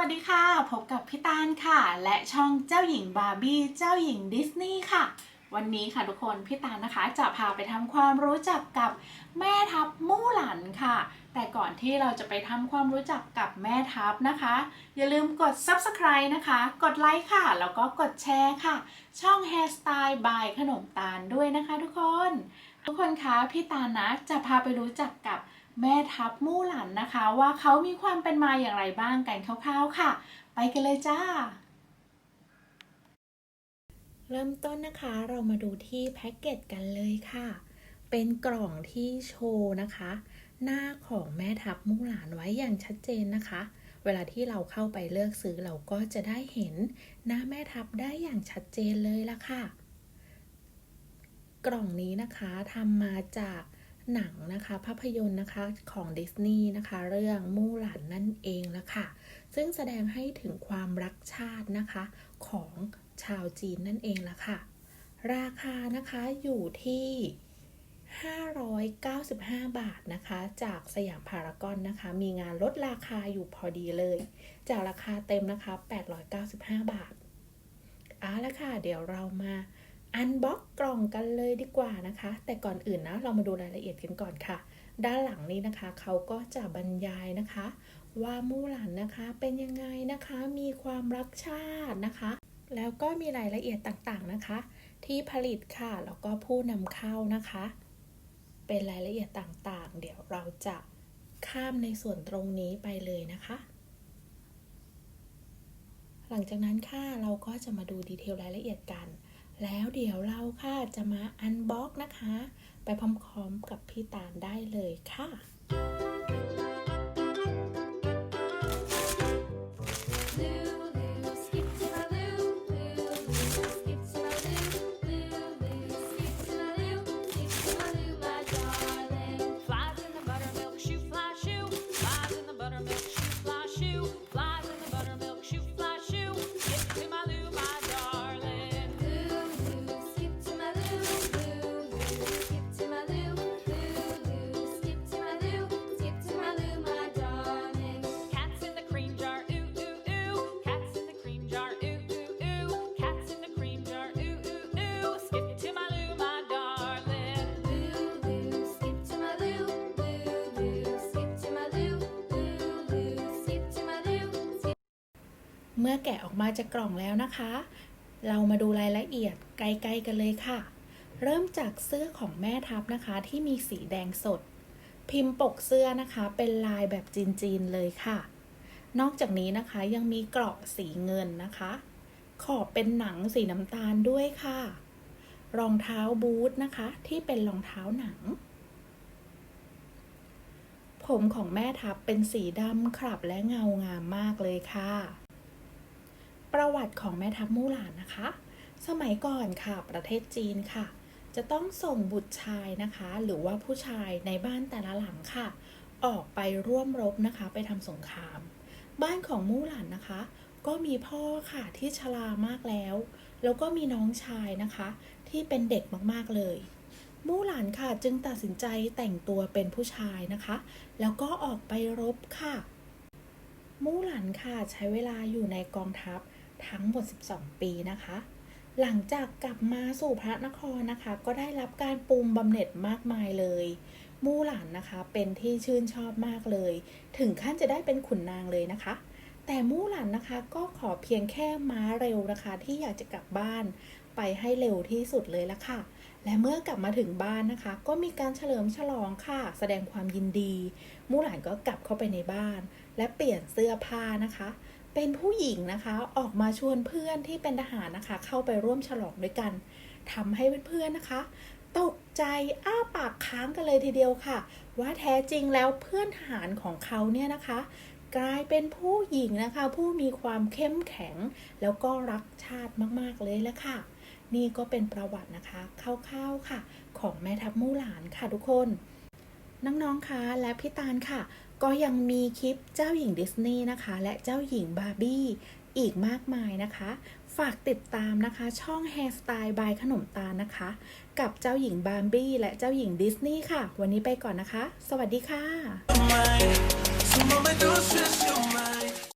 วัสดีค่ะ พบกับพี่ตาลค่ะ และช่องเจ้าหญิงบาร์บี้เจ้าหญิงดิสนีย์ค่ะ วันนี้ค่ะทุกคนพี่ตาลนะคะจะพาไปทำความรู้จักกับแม่ทัพมู่หลันค่ะ แต่ก่อนที่เราจะไปทำความรู้จักกับแม่ทัพนะคะ อย่าลืมกด subscribe นะคะ กดไลค์ค่ะ แล้วก็กดแชร์ค่ะ ช่อง Hairstyle by ขนมตาลด้วยนะคะ ทุกคน ทุกคนคะพี่ตาลนะจะพาไปรู้จักกับ แม่ทัพมู่หลันนะคะ ว่าเขามีความเป็นมาอย่างไรบ้างกันคร่าวๆค่ะ ไปกันเลยจ้า เริ่มต้นนะคะเรามาดูที่แพ็กเกจกันเลยค่ะ เป็นกล่องที่โชว์นะคะ หน้าของแม่ทัพมู่หลานไว้อย่างชัดเจนนะคะ เวลาที่เราเข้าไปเลือกซื้อเราก็จะได้เห็นหน้าแม่ทัพได้อย่างชัดเจนเลยละค่ะ กล่องนี้นะคะทำมาจาก หนังนะคะ ภาพยนตร์นะคะของดิสนีย์นะคะ เรื่องมู่หลานนั่นเองละค่ะ ซึ่งแสดงให้ถึงความรักชาตินะคะของชาวจีนนั่นเองละค่ะ ราคานะคะอยู่ที่ 595 บาทนะคะ จากสยามพารากอนนะคะ มีงานลดราคาอยู่พอดีเลย จากราคาเต็มนะคะ 895 บาทเอาละค่ะ เดี๋ยวเรามา อันบ็อกกล่องกันเลยดีกว่านะคะ แต่ก่อนอื่นนะ เรามาดูรายละเอียดกันก่อนค่ะ ด้านหลังนี้นะคะ เขาก็จะบรรยายนะคะ ว่ามู่หลานนะคะเป็นยังไงนะคะ มีความรักชาตินะคะ แล้วก็มีรายละเอียดต่างๆนะคะ ที่ผลิตค่ะ แล้วก็ผู้นำเข้านะคะ เป็นรายละเอียดต่างๆ เดี๋ยวเราจะข้ามในส่วนตรงนี้ไปเลยนะคะ หลังจากนั้นค่ะเราก็จะมาดูดีเทลรายละเอียดกัน แล้วเดี๋ยวเราค่ะจะมาอันบ็อกนะคะ ไปพร้อมๆกับพี่ตาลได้เลยค่ะ เมื่อแกะออกมาจากกล่องแล้วนะคะ เรามาดูรายละเอียดใกล้ๆกันเลยค่ะ เริ่มจากเสื้อของแม่ทัพนะคะ ที่มีสีแดงสด พิมพ์ปกเสื้อนะคะ เป็นลายแบบจีนๆเลยค่ะ นอกจากนี้นะคะยังมีเกราะสีเงินนะคะ ขอบเป็นหนังสีน้ำตาลด้วยค่ะ รองเท้าบูทนะคะ ที่เป็นรองเท้าหนัง ผมของแม่ทัพเป็นสีดำขรับและเงางามมากเลยค่ะ ประวัติของแม่ทัพมู่หลานนะคะ สมัยก่อนค่ะ ประเทศจีนค่ะ จะต้องส่งบุตรชายนะคะ หรือว่าผู้ชายในบ้านแต่ละหลังค่ะ ออกไปร่วมรบนะคะ ไปทำสงคราม บ้านของมู่หลานนะคะ ก็มีพ่อค่ะที่ชรามากแล้ว แล้วก็มีน้องชายนะคะ ที่เป็นเด็กมากๆเลยมู่หลานค่ะจึงตัดสินใจแต่งตัวเป็นผู้ชายนะคะ แล้วก็ออกไปรบค่ะ มู่หลานค่ะใช้เวลาอยู่ในกองทัพ ทั้งหมด 12 ปีนะคะ หลังจากกลับมาสู่พระนครนะคะ ก็ได้รับการปรุงบำเหน็จมากมายเลย มู่หลานนะคะเป็นที่ชื่นชอบมากเลย ถึงขั้นจะได้เป็นขุนนางเลยนะคะ แต่มู่หลานนะคะก็ขอเพียงแค่ม้าเร็วนะคะ ที่อยากจะกลับบ้านไปให้เร็วที่สุดเลยละค่ะ และเมื่อกลับมาถึงบ้านนะคะ ก็มีการเฉลิมฉลองค่ะ แสดงความยินดี มู่หลานก็กลับเข้าไปในบ้าน และเปลี่ยนเสื้อผ้านะคะ เป็นผู้หญิงนะคะออกมาชวนเพื่อนที่เป็นทหารนะคะ เข้าไปร่วมฉลองด้วยกันทำให้เพื่อนๆนะคะ ตกใจอ้าปากค้างกันเลยทีเดียวค่ะ ว่าแท้จริงแล้วเพื่อนทหารของเขาเนี่ยนะคะ กลายเป็นผู้หญิงนะคะ ผู้มีความเข้มแข็ง แล้วก็รักชาติมากๆเลยละค่ะ นี่ก็เป็นประวัตินะคะคร่าวๆค่ะ ของแม่ทัพมู่หลานค่ะทุกคน น้องๆ คะและพี่ตาลค่ะ ก็ยังมีคลิปเจ้าหญิงดิสนีย์นะคะ และเจ้าหญิงบาร์บี้อีกมากมายนะคะ ฝากติดตามนะคะช่อง Hairstyle by ขนมตาลนะคะ กับเจ้าหญิงบาร์บี้และเจ้าหญิงดิสนีย์ค่ะ วันนี้ไปก่อนนะคะ สวัสดีค่ะ